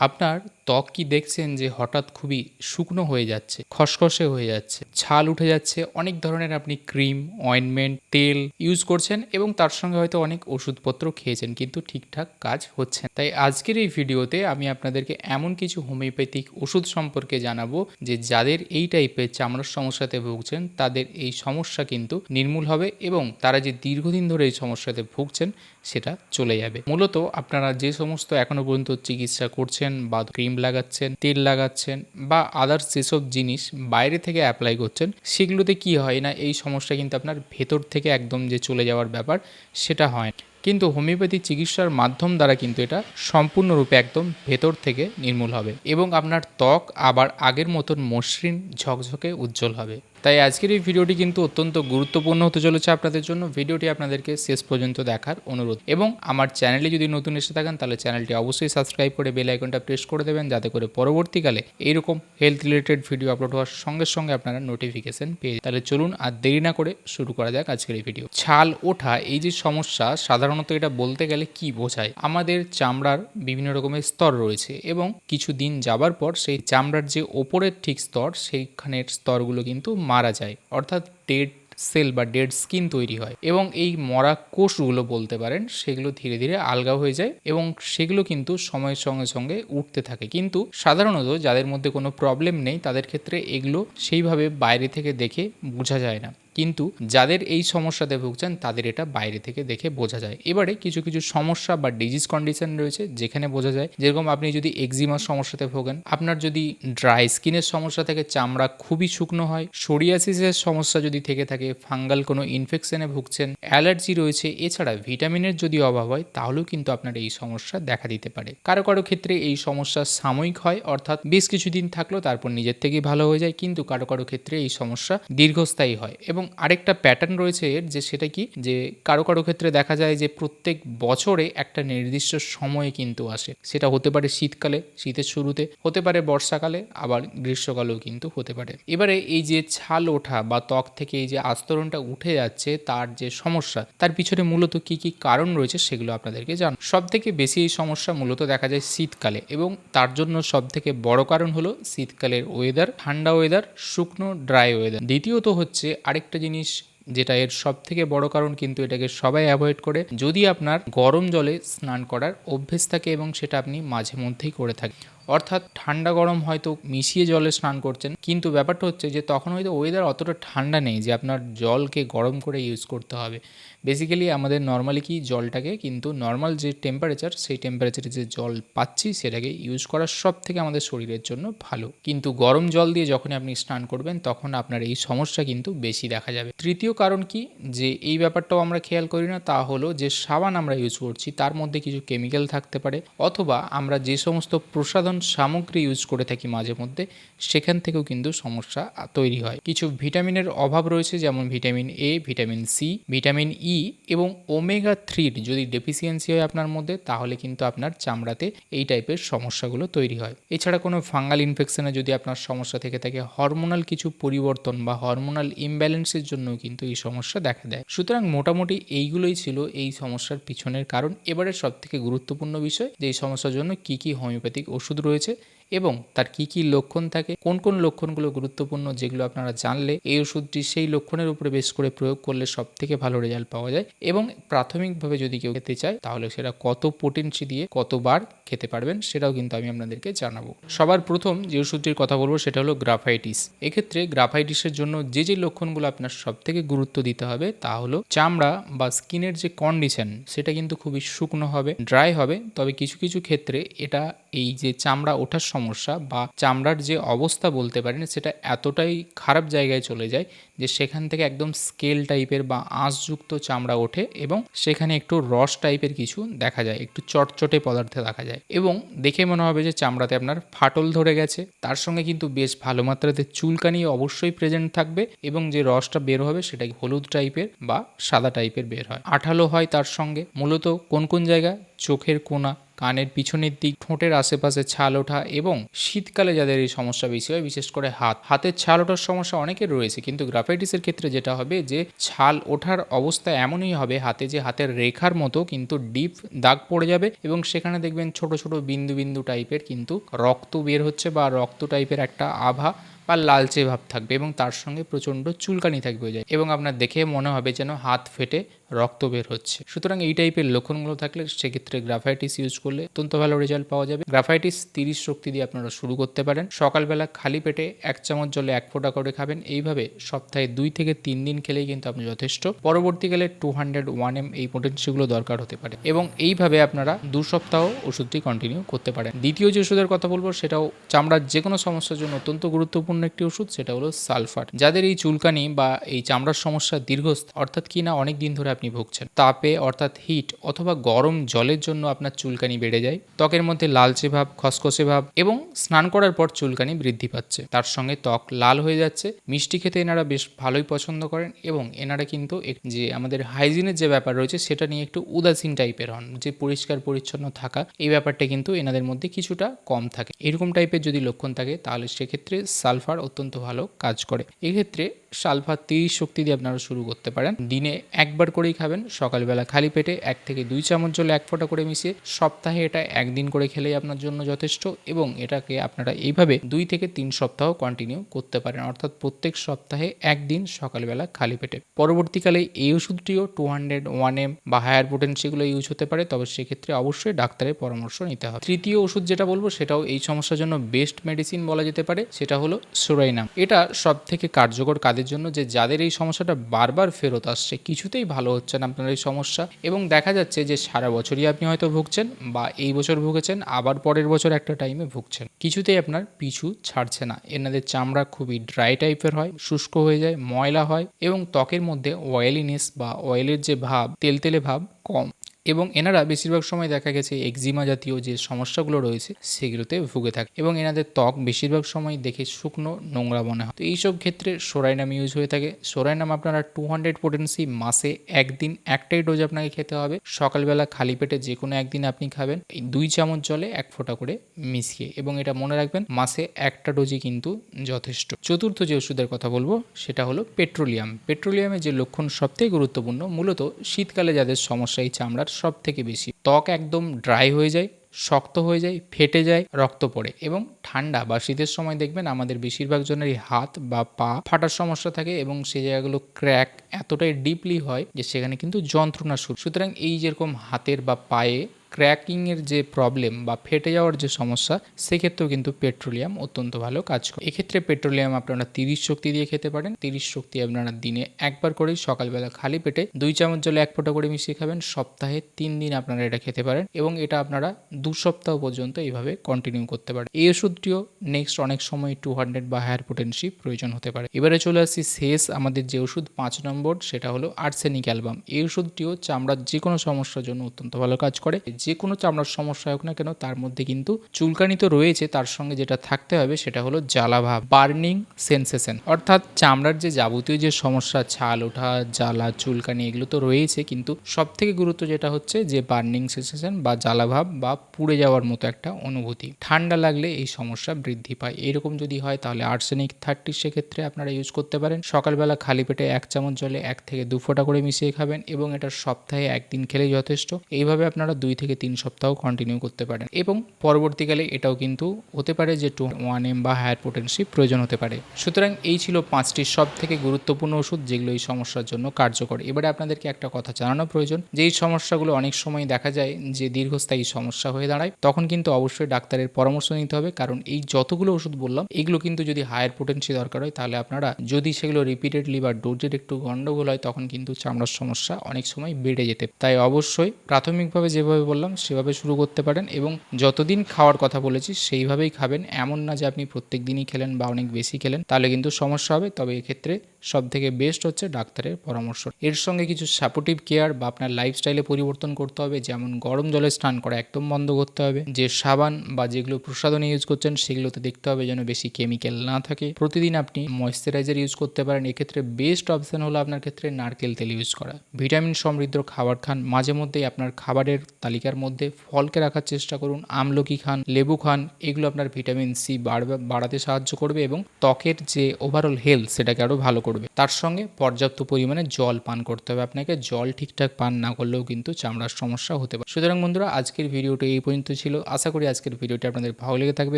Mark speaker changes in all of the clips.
Speaker 1: আপনার ত্বক কি দেখছেন যে হঠাৎ খুবই শুকনো হয়ে যাচ্ছে, খসখসে হয়ে যাচ্ছে ছাল উঠে যাচ্ছে, অনেক ধরনের আপনি ক্রিম, অয়েনমেন্ট, তেল ইউজ করছেন এবং তার সঙ্গে হয়তো অনেক ওষুধপত্র খেয়েছেন কিন্তু ঠিকঠাক কাজ হচ্ছে। তাই আজকের এই ভিডিওতে আমি আপনাদেরকে এমন কিছু হোমিওপ্যাথিক ওষুধ সম্পর্কে জানাব যে যাদের এই টাইপের চামড়ার সমস্যাতে ভুগছেন, তাদের এই সমস্যা কিন্তু নির্মূল হবে এবং তারা যে দীর্ঘদিন ধরে এই সমস্যাতে ভুগছেন, সেটা চলে যাবে মূলত আপনারা যে সমস্ত এখনও পর্যন্ত চিকিৎসা করছেন বা ক্রিম লাগাচ্ছেন, তেল লাগাচ্ছেন বা আদার্স যেসব জিনিস বাইরে থেকে অ্যাপ্লাই করছেন, সেগুলোতে কি হয় না এই সমস্যা কিন্তু আপনার ভেতর থেকে একদম যে চলে যাওয়ার ব্যাপার, সেটা হয়। কিন্তু হোমিওপ্যাথি চিকিৎসার মাধ্যম দ্বারা কিন্তু এটা সম্পূর্ণরূপে একদম ভেতর থেকে নির্মূল হবে এবং আপনার ত্বক আবার আগের মতন মসৃণ, ঝকঝকে, উজ্জ্বল হবে তাই আজকের এই ভিডিওটি কিন্তু অত্যন্ত গুরুত্বপূর্ণ হতে চলেছে আপনাদের জন্য। ভিডিওটি আপনাদেরকে শেষ পর্যন্ত দেখার অনুরোধ। এবং আমার চ্যানেলে যদি নতুন এসে থাকেন, তাহলে চ্যানেলটি অবশ্যই সাবস্ক্রাইব করে বেল আইকনটা প্রেস করে দেবেন, যাতে করে পরবর্তীকালে এইরকম হেলথ রিলেটেড ভিডিও আপলোড হওয়ার সঙ্গে সঙ্গে আপনারা নোটিফিকেশন পেয়ে। তাহলে চলুন আর দেরি না করে শুরু করা যাক আজকের এই ভিডিও ছাল ওঠা, এই যে সমস্যা, সাধারণত এটা বলতে গেলে কি বোঝায়? আমাদের চামড়ার বিভিন্ন রকমের স্তর রয়েছে এবং কিছু দিন যাবার পর সেই চামড়ার যে ওপরের ঠিক স্তর, সেইখানের স্তরগুলো কিন্তু মারা যায়, অর্থাৎ ডেড সেল বা ডেড স্কিন তৈরি হয় এবং এই মরা কোষগুলো বলতে পারেন, সেগুলো ধীরে ধীরে আলগা হয়ে যায় এবং সেগুলো কিন্তু সময়ের সঙ্গে সঙ্গে উঠতে থাকে। কিন্তু সাধারণত যাদের মধ্যে কোনো প্রবলেম নেই, তাদের ক্ষেত্রে এগুলো সেইভাবে বাইরে থেকে দেখে বোঝা যায় না। কিন্তু যাদের এই সমস্যাতে ভুগছেন, তাদের এটা বাইরে থেকে দেখে বোঝা যায়। এবারে কিছু কিছু সমস্যা বা ডিজিজ কন্ডিশন রয়েছে, যেখানে বোঝা যায়, যেরকম আপনি যদি এক্সিমার সমস্যাতে ভোগেন, আপনার যদি ড্রাই স্কিনের সমস্যা থেকে, চামড়া খুবই শুকনো হয় সোরিয়াসিসের সমস্যা যদি থেকে থাকে ফাঙ্গাল কোনো ইনফেকশনে ভুগছেন অ্যালার্জি রয়েছে, এছাড়া ভিটামিনের যদি অভাব হয়, তাহলেও কিন্তু আপনার এই সমস্যা দেখা দিতে পারে। কারও কারও ক্ষেত্রে এই সমস্যা সাময়িক হয়, অর্থাৎ বেশ কিছুদিন থাকল তারপর নিজের থেকেই ভালো হয়ে যায়, কিন্তু কারও কারও ক্ষেত্রে এই সমস্যা দীর্ঘস্থায়ী হয়। এবং আরেকটা প্যাটার্ন রয়েছে এর যে সেটা কি? যে কারও কারও ক্ষেত্রে দেখা যায় যে প্রত্যেক বছরে একটা নির্দিষ্ট সময়ে কিন্তু আসে। সেটা হতে পারে শীতকালে, শীতের শুরুতে, হতে পারে বর্ষাকালে, আবার গ্রীষ্মকালেও কিন্তু হতে পারে। এবারে এই যে ছাল ওঠা বা ত্বক থেকে এই যে আস্তরণটা উঠে যাচ্ছে, তার যে সমস্যা, তার পিছনে মূলত কি কি কারণ রয়েছে সেগুলো আপনাদেরকে জান সব থেকে বেশি এই সমস্যা মূলত দেখা যায় শীতকালে এবং তার জন্য সব থেকে বড় কারণ হলো শীতকালের ওয়েদার ঠান্ডা ওয়েদার শুকনো ড্রাই ওয়েদার দ্বিতীয়ত হচ্ছে আরেকটা জিনিস যেটা এর সব থেকে বড় কারণ কিন্তু এটাকে সবাই অ্যাভয়েড করে, যদি আপনার গরম জলে স্নান করার অভ্যেস থাকে এবং সেটা আপনি মাঝে মধ্যেই করে থাকেন। অর্থাৎ ঠান্ডা গরম হয়তো মিশিয়ে জলে স্নান করছেন, কিন্তু ব্যাপারটা হচ্ছে যে তখন হয়তো ওয়েদার অতটা ঠান্ডা নেই যে আপনার জলকে গরম করে ইউজ করতে হবে। বেসিক্যালি আমাদের নর্মালি কি জলটাকে কিন্তু নর্মাল যে টেম্পারেচার সেই টেম্পারেচারে যে জল পাচ্ছি সেটাকে ইউজ করা সব থেকে আমাদের শরীরের জন্য ভালো। কিন্তু গরম জল দিয়ে যখনই আপনি স্নান করবেন, তখন আপনার এই সমস্যা কিন্তু বেশি দেখা যাবে। তৃতীয় কারণ কি? যে এই ব্যাপারটাও আমরা খেয়াল করি না, তা হলো যে সাবান আমরা ইউজ করছি, তার মধ্যে কিছু কেমিক্যাল থাকতে পারে, অথবা আমরা যে সমস্ত প্রসাধন সামগ্রী ইউজ করে থাকি মাঝে মধ্যে, সেখান থেকেও কিন্তু সমস্যা তৈরি হয়। কিছু ভিটামিনের অভাব রয়েছে, যেমন vitamin A vitamin C vitamin E এবং ওমেগা থ্রির যদি ডেফিসিয়েন্সি হয় আপনার মধ্যে, তাহলে কিন্তু আপনার চামড়াতে এই টাইপের সমস্যাগুলো তৈরি হয়। এছাড়া কোনো ফাঙ্গাল ইনফেকশনে যদি আপনার সমস্যা থেকে থাকে হরমোনাল কিছু পরিবর্তন বা হরমোনাল ইমব্যালেন্সের জন্য কিন্তু এই সমস্যা দেখা দেয়। সুতরাং মোটামুটি এইগুলোই ছিল এই সমস্যার পিছনের কারণ। এবারে সব থেকে গুরুত্বপূর্ণ বিষয়, যে এই সমস্যার জন্য কি কি হোমিওপ্যাথিক ওষুধ রয়েছে রয়েছে। এবং তার কি কি লক্ষণ থাকে, কোন কোন লক্ষণগুলো গুরুত্বপূর্ণ যেগুলো আপনারা জানলে এই ওষুধটি সেই লক্ষণের উপরে বেশ করে প্রয়োগ করলে সব থেকে ভালো রেজাল্ট পাওয়া যায় এবং প্রাথমিকভাবে যদি কেউ খেতে চায় তাহলে সেটা কত পোটেন্সি দিয়ে কতবার খেতে পারবেন সেটাও কিন্তু আমি আপনাদেরকে জানাব। সবার প্রথম যে ওষুধটির কথা বলব সেটা হলো গ্রাফাইটিস। এক্ষেত্রে গ্রাফাইটিসের জন্য যে যে লক্ষণগুলো আপনার সব থেকে গুরুত্ব দিতে হবে তা হলো চামড়া বা স্কিনের যে কন্ডিশন সেটা কিন্তু খুবই শুকনো হবে ড্রাই হবে, তবে কিছু কিছু ক্ষেত্রে এটা এই যে চামড়া ওঠার সমস্যা বা চামড়ার যে অবস্থা বলতে পারেন, সেটা এতটাই খারাপ জায়গায় চলে যায় যে সেখান থেকে একদম স্কেল টাইপের বা আঁশযুক্ত চামড়া ওঠে এবং সেখানে একটু রস টাইপের কিছু দেখা যায়, একটু চটচটে পদার্থ দেখা যায়। এবং দেখে মনে হবে যে চামড়াতে আপনার ফাটল ধরে গেছে। তার সঙ্গে কিন্তু বেশ ভালো মাত্রাতে চুলকানি অবশ্যই প্রেজেন্ট থাকবে এবং যে রসটা বের হবে সেটা হলুদ টাইপের বা সাদা টাইপের বের হয়। আঠালো হয় তার সঙ্গে। মূলত কোন কোন জায়গা? চোখের কোনা কানের পিছনের দিক, ঠোঁটের আশেপাশে ছাল ওঠা এবং শীতকালে যাদের এই সমস্যা বেশি হয়, বিশেষ করে হাত হাতের ছাল ওঠার সমস্যা অনেকের রয়েছে, কিন্তু গ্রাফাইটিসের ক্ষেত্রে যেটা হবে যে, ছাল ওঠার অবস্থা এমনই হবে হাতে যে হাতের রেখার মতো কিন্তু ডিপ দাগ পড়ে যাবে এবং সেখানে দেখবেন ছোট ছোট বিন্দু বিন্দু টাইপের কিন্তু রক্ত বের হচ্ছে বা রক্ত টাইপের একটা আভা বা লালচে ভাব থাকবে এবং তার সঙ্গে প্রচণ্ড চুলকানি থাকবে জায়গায়। এবং আপনার দেখে মনে হবে যেন হাত ফেটে রক্ত বের হচ্ছে। সুতরাং এই টাইপের লক্ষণগুলো থাকলে সেক্ষেত্রে গ্রাফাইটিস ইউজ করলে অত্যন্ত ভালো রেজাল্ট পাওয়া যাবে। গ্রাফাইটিস তিরিশ শক্তি দিয়ে আপনারা শুরু করতে পারেন। সকালবেলা খালি পেটে এক চামচ জলে এক ফোঁটা করে খাবেন। এইভাবে সপ্তাহে দুই থেকে তিন দিন খেলেই কিন্তু আপনি যথেষ্ট। পরবর্তীকালে টু হান্ড্রেড ওয়ান এম এই পোটেন্সিগুলো দরকার হতে পারে এবং এইভাবে আপনারা দু সপ্তাহ ওষুধটি কন্টিনিউ করতে পারেন। দ্বিতীয় যে ওষুধের কথা বলব সেটাও চামড়ার যে কোনো সমস্যার জন্য অত্যন্ত গুরুত্বপূর্ণ একটি ওষুধ, সেটা হলো সালফার। যাদের এই চুলকানি বা এই চামড়ার সমস্যা দীর্ঘস্থ অর্থাৎ কি না অনেক দিন ধরে আপনি ভুগছেন। তাপে অর্থাৎ হিট অথবা গরম জলের জন্য আপনার চুলকানি বেড়ে যায়, ত্বকের মধ্যে লালচে ভাব, খসখসে ভাব এবং স্নান করার পর চুলকানি বৃদ্ধি পাচ্ছে। তার সঙ্গে ত্বক লাল হয়ে যাচ্ছে, মিষ্টি খেতে এনারা বেশ ভালোই পছন্দ করেন এবং এনারা কিন্তু যে আমাদের হাইজিনের যে ব্যাপার রয়েছে সেটা নিয়ে একটু উদাসীন টাইপের হন, যে পরিষ্কার পরিচ্ছন্ন থাকা, এই ব্যাপারটা কিন্তু এনাদের মধ্যে কিছুটা কম থাকে। এরকম টাইপের যদি লক্ষণ থাকে তাহলে সেক্ষেত্রে সালফার অত্যন্ত ভালো কাজ করে। এক্ষেত্রে সালফার তিরিশ শক্তি দিয়ে আপনারা শুরু করতে পারেন। দিনে একবার করেই খাবেন। সকালবেলা খালি পেটে এক থেকে দুই চামচ জলে এক ফোঁটা করে মিশিয়ে সপ্তাহে এটা একদিন করে খেলেই আপনার জন্য যথেষ্ট এবং এটাকে আপনারা এইভাবে দুই থেকে তিন সপ্তাহ কন্টিনিউ করতে পারেন। অর্থাৎ প্রত্যেক সপ্তাহে একদিন সকালবেলা খালি পেটে। পরবর্তীকালে এই ওষুধটিও টু হান্ড্রেড ওয়ান এম বা হায়ার পোটেন্সিগুলো ইউজ হতে পারে, তবে সেক্ষেত্রে অবশ্যই ডাক্তারের পরামর্শ নিতে হবে। তৃতীয় ওষুধ যেটা বলব, সেটাও এই সমস্যার জন্য বেস্ট মেডিসিন বলা যেতে পারে, সেটা হলো সোরাইনাম এটা সব থেকে কার্যকর কাজের জন্য যে যাদের এই সমস্যাটা বারবার ফেরত আসছে, কিছুতেই ভালো হচ্ছে না আপনার এই সমস্যা। এবং দেখা যাচ্ছে যে সারা বছরই আপনি হয়তো ভুগছেন বা এই বছর ভুগেছেন, আবার পরের বছর একটা টাইমে ভুগছেন। কিছুতেই আপনার পিছু ছাড়ছে না। এনাদের চামড়া খুবই ড্রাই টাইপের হয়, শুষ্ক হয়ে যায়, ময়লা হয় এবং ত্বকের মধ্যে অয়েলিনেস বা অয়েলের যে ভাব, তেলতেলে ভাব কম। এবং এনারা বেশিরভাগ সময় দেখা গেছে এক্সিমা জাতীয় যে সমস্যাগুলো রয়েছে সেগুলোতে ভুগে থাকে এবং এনাদের ত্বক বেশিরভাগ সময় দেখে শুকনো, নোংরা মনে হয়। তো এইসব ক্ষেত্রে সোরাইনাম ইউজ হয়ে থাকে। সোরাইনাম আপনারা টু হান্ড্রেড পোটেন্সি মাসে একদিন একটাই ডোজ আপনাকে খেতে হবে। সকালবেলা খালি পেটে যে কোনো একদিন আপনি খাবেন। এই দুই চামচ জলে এক ফোঁটা করে মিশিয়ে এবং এটা মনে রাখবেন, মাসে একটা ডোজই কিন্তু যথেষ্ট। চতুর্থ যে ওষুধের কথা বলব, সেটা হলো পেট্রোলিয়াম পেট্রোলিয়ামের যে লক্ষণ সবথেকে গুরুত্বপূর্ণ, মূলত শীতকালে যাদের সমস্যা এই চামড়ার সব থেকে বেশি। ত্বক একদম ড্রাই হয়ে যায়, শক্ত হয়ে যায়, ফেটে যায়, রক্ত পড়ে এবং ঠান্ডা বা শীতের সময় দেখবেন আমাদের বেশিরভাগ জনেরই হাত বা পা ফাটার সমস্যা থাকে এবং সেই জায়গাগুলো ক্র্যাক এতটাই ডিপলি হয় যে সেখানে কিন্তু যন্ত্রণা শুরু। সুতরাং এই যেরকম হাতের বা পায়ে ক্র্যাকিংয়ের যে প্রবলেম বা ফেটে যাওয়ার যে সমস্যা, সেক্ষেত্রেও কিন্তু পেট্রোলিয়াম অত্যন্ত ভালো কাজ করে। এক্ষেত্রে পেট্রোলিয়াম আপনারা তিরিশ শক্তি দিয়ে খেতে পারেন। তিরিশ শক্তি আপনারা দিনে একবার করেই সকালবেলা খালি পেটে দুই চামচ জলে এক ফোঁটা করে মিশিয়ে খাবেন। সপ্তাহে তিন দিন আপনারা এটা খেতে পারেন এবং এটা আপনারা দু সপ্তাহ পর্যন্ত এইভাবে কন্টিনিউ করতে পারেন। এই ওষুধটিও নেক্সট অনেক সময় টু হান্ড্রেড বা হায়ার পোটেন্সি প্রয়োজন হতে পারে। এবারে চলে আসি শেষ আমাদের যে ওষুধ, পাঁচ নম্বর, সেটা হলো আর্সেনিক অ্যালবাম এই ওষুধটিও চামড়ার যে কোনো সমস্যার জন্য অত্যন্ত ভালো কাজ করে। যে কোনো চামড়ার সমস্যা হোক না কেন, তার মধ্যে কিন্তু চুলকানি তো রয়েছে, তার সঙ্গে যেটা থাকতে হবে সেটা হলো জ্বালাভাব, বার্নিং সেন্সেশন। অর্থাৎ চামড়ার যে যাবতীয় যে সমস্যা, ছাল ওঠা, জ্বালা, চুলকানি, এগুলো তো রয়েছে, কিন্তু সব থেকে গুরুত্ব যেটা হচ্ছে যে বার্নিং সেন্সেশন বা জ্বালাভাব বা পুড়ে যাওয়ার মতো একটা অনুভূতি। ঠান্ডা লাগলে এই সমস্যা বৃদ্ধি পায়। এরকম যদি হয় তাহলে আর্সেনিক থার্টি সেক্ষেত্রে আপনারা ইউজ করতে পারেন। সকালবেলা খালি পেটে এক চামচ জলে এক থেকে দু ফোঁটা করে মিশিয়ে খাবেন এবং এটা সপ্তাহে একদিন খেলেই যথেষ্ট। এইভাবে আপনারা দুই থেকে তিন সপ্তাহ কন্টিনিউ করতে পারেন। এবং পরবর্তীকালে এটাও কিন্তু হতে পারে যে টু ওয়ান এম বা হায়ার পোটেন্সি প্রয়োজন হতে পারে। সুতরাং এই ছিল পাঁচটি সব থেকে গুরুত্বপূর্ণ ওষুধ যেগুলো এই সমস্যার জন্য কার্যকর। এবারে আপনাদেরকে একটা কথা জানানো প্রয়োজন, যে এই সমস্যাগুলো অনেক সময় দেখা যায় যে দীর্ঘস্থায়ী সমস্যা হয়ে দাঁড়ায়, তখন কিন্তু অবশ্যই ডাক্তারের পরামর্শ নিতে হবে, কারণ এই যতগুলো ওষুধ বললাম, এগুলো কিন্তু যদি হায়ার পোটেন্সি দরকার হয়, তাহলে আপনারা যদি সেগুলো রিপিটেডলি বা ডোজের একটু গন্ডগোল হয়, তখন কিন্তু চামড়ার সমস্যা অনেক সময় বেড়ে যেতে। তাই অবশ্যই প্রাথমিকভাবে যেভাবে বললাম সেভাবে শুরু করতে পারেন এবং যতদিন খাওয়ার কথা বলেছি, সেইভাবেই খাবেন। এমন না যে আপনি প্রত্যেক দিনই খেলেন বা অনেক বেশি খেলেন, তাহলে কিন্তু সমস্যা হবে। তবে এক্ষেত্রে সব থেকে বেস্ট হচ্ছে ডাক্তারের পরামর্শ। এর সঙ্গে কিছু সাপোর্টিভ কেয়ার বা আপনার লাইফস্টাইলে পরিবর্তন করতে হবে, যেমন গরম জলে স্নান করা একদম বন্ধ করতে হবে, যে সাবান বা যেগুলো প্রসাধনে ইউজ করছেন সেগুলোতে দেখতে হবে যেন বেশি কেমিক্যাল না থাকে। প্রতিদিন আপনি ময়েশ্চারাইজার ইউজ করতে পারেন, এক্ষেত্রে বেস্ট অপশন হলো আপনার ক্ষেত্রে নারকেল তেল ইউজ করা। ভিটামিন সমৃদ্ধ খাবার খান, মাঝে মধ্যেই আপনার খাবারের তালিকার মধ্যে ফলকে রাখার চেষ্টা করুন, আমলকি খান, লেবু খান, এগুলো আপনার ভিটামিন সি বাড়বে, বাড়াতে সাহায্য করবে এবং ত্বকের যে ওভারঅল হেলথ সেটাকে আরও ভালো করবে। তার সঙ্গে পর্যাপ্ত পরিমাণে জল পান করতে হবে আপনাকে। জল ঠিকঠাক পান না করলেও কিন্তু চামড়ার সমস্যা হতে পারে। সুতরাং বন্ধুরা, আজকের ভিডিওটি এই পর্যন্ত ছিল। আশা করি আজকের ভিডিওটি আপনাদের ভালো লেগে থাকবে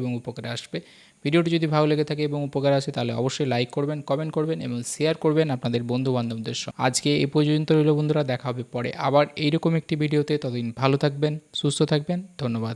Speaker 1: এবং উপকারে আসবে। ভিডিওটি যদি ভালো লেগে থাকে এবং উপকার আসে, তাহলে অবশ্যই লাইক করবেন, কমেন্ট করবেন এবং শেয়ার করবেন আপনাদের বন্ধু বান্ধবদের সঙ্গে। আজকে এই পর্যন্ত রইল বন্ধুরা, দেখা হবে পরে আবার এইরকম একটি ভিডিওতে। ততদিন ভালো থাকবেন, সুস্থ থাকবেন, ধন্যবাদ।